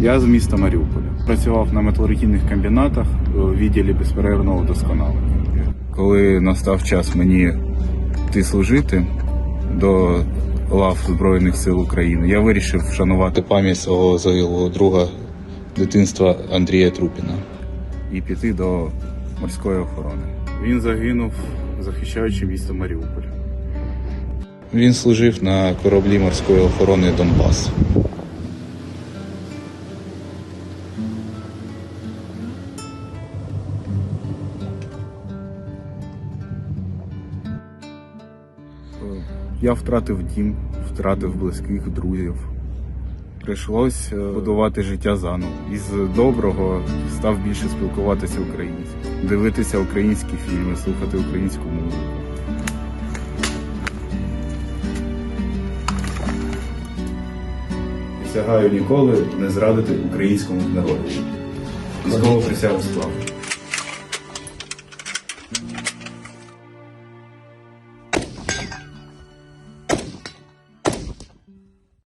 Я з міста Маріуполя. Працював на металургійних комбінатах у відділі безперервного вдосконалення. Коли настав час мені йти служити до лав Збройних сил України, я вирішив вшанувати пам'ять свого загиблого друга дитинства Андрія Трупіна і піти до морської охорони. Він загинув, захищаючи місто Маріуполь. Він служив на кораблі морської охорони Донбас. Я втратив дім, втратив близьких друзів. Прийшлось е, будувати життя заново. Із доброго став більше спілкуватися українською, дивитися українські фільми, слухати українську музику. Сягаю ніколи не зрадити українському народу. Військову присягу склав.